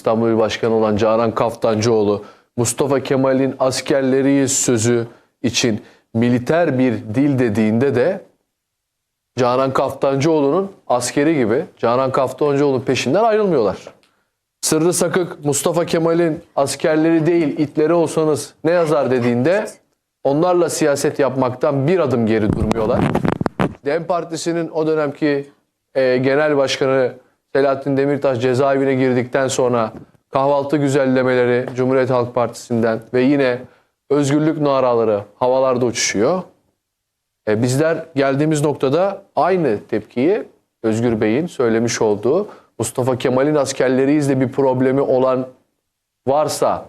İstanbul Başkanı olan Canan Kaftancıoğlu Mustafa Kemal'in askerleriyiz sözü için militer bir dil dediğinde de Canan Kaftancıoğlu'nun askeri gibi Canan Kaftancıoğlu'nun peşinden ayrılmıyorlar. Sırrı Sakık Mustafa Kemal'in askerleri değil itleri olsanız ne yazar dediğinde onlarla siyaset yapmaktan bir adım geri durmuyorlar. DEM Partisi'nin o dönemki e, genel başkanı Selahattin Demirtaş cezaevine girdikten sonra kahvaltı güzellemeleri Cumhuriyet Halk Partisi'nden ve yine özgürlük naraları havalarda uçuşuyor. E, bizler geldiğimiz noktada aynı tepkiyi Özgür Bey'in söylemiş olduğu Mustafa Kemal'in askerleriyiz de bir problemi olan varsa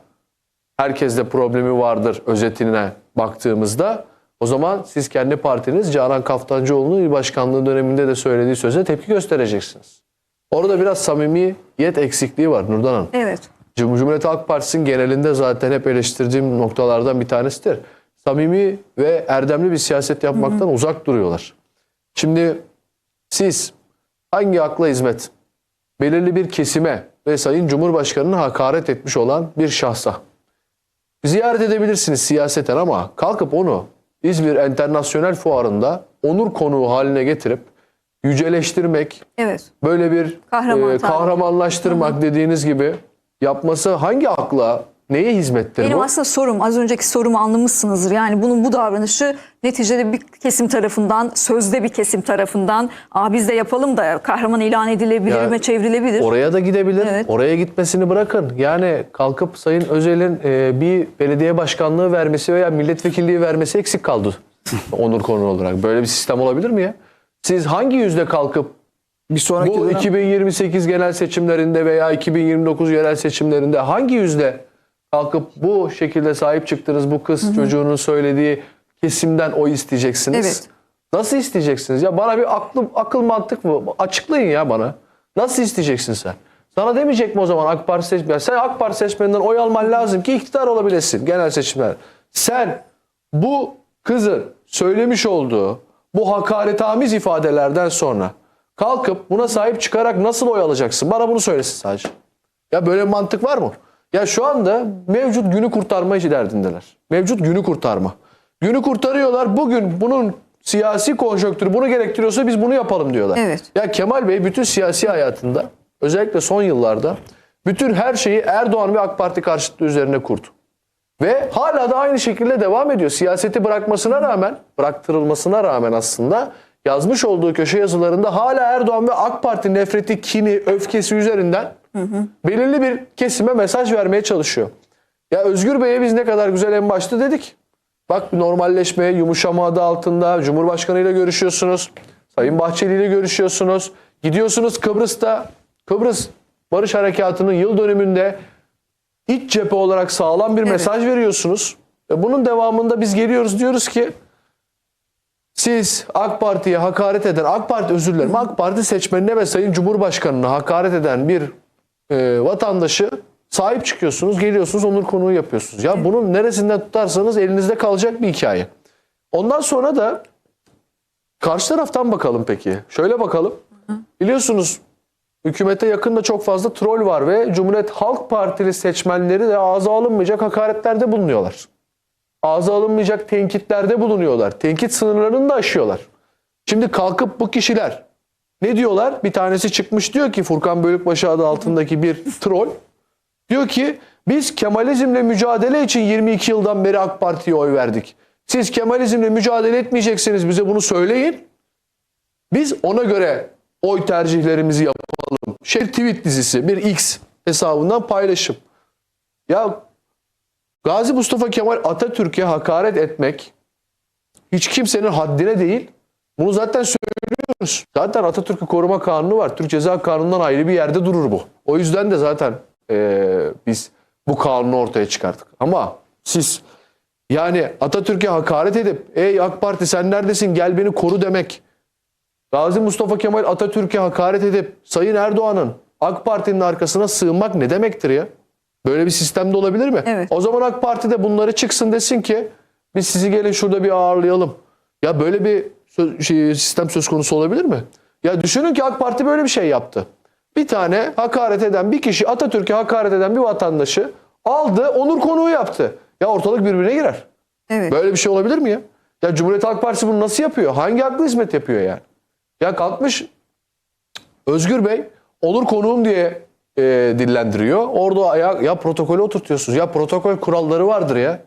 herkeste problemi vardır özetine baktığımızda o zaman siz kendi partiniz Canan Kaftancıoğlu'nun başkanlığı döneminde de söylediği söze tepki göstereceksiniz. Orada biraz samimiyet eksikliği var Nurdan Hanım. Evet. Cum- Cumhuriyet Halk Partisi'nin genelinde zaten hep eleştirdiğim noktalardan bir tanesidir. Samimi ve erdemli bir siyaset yapmaktan uzak duruyorlar. Şimdi siz hangi akla hizmet belirli bir kesime ve Sayın Cumhurbaşkanı'na hakaret etmiş olan bir şahsa ziyaret edebilirsiniz siyaseten ama kalkıp onu İzmir Enternasyonel Fuarı'nda onur konuğu haline getirip yüceleştirmek, Evet. böyle bir Kahraman e, kahramanlaştırmak dediğiniz gibi yapması hangi akla, neye hizmettir Benim bu? aslında sorum, az önceki sorumu anlamışsınızdır. Yani bunun bu davranışı neticede bir kesim tarafından, sözde bir kesim tarafından, Aa, biz de yapalım da kahraman ilan edilebilir Ya, mi, çevrilebilir. Oraya da gidebilir. Evet. Oraya gitmesini bırakın. Yani kalkıp Sayın Özel'in e, bir belediye başkanlığı vermesi veya milletvekilliği vermesi eksik kaldı. onur konu olarak. Böyle bir sistem olabilir mi ya? Siz hangi yüzde kalkıp Bir sonraki bu dönem 2028 genel seçimlerinde veya 2029 yerel seçimlerinde hangi yüzde kalkıp bu şekilde sahip çıktınız bu kız çocuğunun söylediği kesimden oy isteyeceksiniz? Evet. Nasıl isteyeceksiniz? Ya bana bir aklı, akıl mantık mı? Açıklayın ya bana. Nasıl isteyeceksin sen? Sana demeyecek mi o zaman AK Parti seçmen? Sen AK Parti seçmeninden oy alman lazım ki iktidar olabilesin genel seçimler. Sen bu kızın söylemiş olduğu bu hakaretamiz ifadelerden sonra kalkıp buna sahip çıkarak nasıl oy alacaksın? Bana bunu söylesin sadece. Ya böyle bir mantık var mı? Ya şu anda mevcut günü kurtarma işi derdindeler. Mevcut günü kurtarma. Günü kurtarıyorlar. Bugün bunun siyasi konjonktürü bunu gerektiriyorsa biz bunu yapalım diyorlar. Evet. Ya Kemal Bey bütün siyasi hayatında özellikle son yıllarda bütün her şeyi Erdoğan ve AK Parti karşıtlığı üzerine kurdu. Ve hala da aynı şekilde devam ediyor. Siyaseti bırakmasına rağmen, bıraktırılmasına rağmen aslında yazmış olduğu köşe yazılarında hala Erdoğan ve AK Parti nefreti, kini, öfkesi üzerinden belirli bir kesime mesaj vermeye çalışıyor. Ya Özgür Bey'e biz ne kadar güzel en başta dedik. Bak normalleşme, yumuşama adı altında Cumhurbaşkanı ile görüşüyorsunuz. Sayın Bahçeli ile görüşüyorsunuz. Gidiyorsunuz Kıbrıs'ta, Kıbrıs Barış Harekatı'nın yıl dönümünde iç cephe olarak sağlam bir mesaj veriyorsunuz. Ve bunun devamında biz geliyoruz diyoruz ki siz AK Parti'ye hakaret eden, AK Parti özür dilerim, AK Parti seçmenine ve Sayın Cumhurbaşkanı'na hakaret eden bir e, vatandaşı sahip çıkıyorsunuz, geliyorsunuz, onur konuğu yapıyorsunuz. Ya bunun neresinden tutarsanız elinizde kalacak bir hikaye. Ondan sonra da karşı taraftan bakalım peki. Şöyle bakalım. Biliyorsunuz hükümete yakın da çok fazla troll var ve Cumhuriyet Halk Partili seçmenleri de ağza alınmayacak hakaretlerde bulunuyorlar. Ağza alınmayacak tenkitlerde bulunuyorlar. Tenkit sınırlarını da aşıyorlar. Şimdi kalkıp bu kişiler ne diyorlar? Bir tanesi çıkmış diyor ki Furkan Bölükbaşı adı altındaki bir troll. Diyor ki biz Kemalizmle mücadele için 22 yıldan beri AK Parti'ye oy verdik. Siz Kemalizmle mücadele etmeyeceksiniz bize bunu söyleyin. Biz ona göre oy tercihlerimizi yapalım. Şey tweet dizisi bir X hesabından paylaşım. Ya Gazi Mustafa Kemal Atatürk'e hakaret etmek hiç kimsenin haddine değil. Bunu zaten söylüyoruz. Zaten Atatürk'ü koruma kanunu var. Türk Ceza Kanunu'ndan ayrı bir yerde durur bu. O yüzden de zaten eee, biz bu kanunu ortaya çıkarttık. Ama siz yani Atatürk'e hakaret edip ey AK Parti sen neredesin gel beni koru demek. Gazi Mustafa Kemal Atatürk'e hakaret edip Sayın Erdoğan'ın AK Parti'nin arkasına sığınmak ne demektir ya? Böyle bir sistemde olabilir mi? Evet. O zaman AK Parti de bunları çıksın desin ki biz sizi gelin şurada bir ağırlayalım. Ya böyle bir söz- şey, sistem söz konusu olabilir mi? Ya düşünün ki AK Parti böyle bir şey yaptı. bir tane hakaret eden bir kişi Atatürk'e hakaret eden bir vatandaşı aldı onur konuğu yaptı. Ya ortalık birbirine girer. Evet. Böyle bir şey olabilir mi ya? Ya Cumhuriyet Halk Partisi bunu nasıl yapıyor? Hangi haklı hizmet yapıyor yani? Ya kalkmış Özgür Bey onur konuğum diye e, dillendiriyor. Orada ya, ya protokolü oturtuyorsunuz. Ya protokol kuralları vardır ya.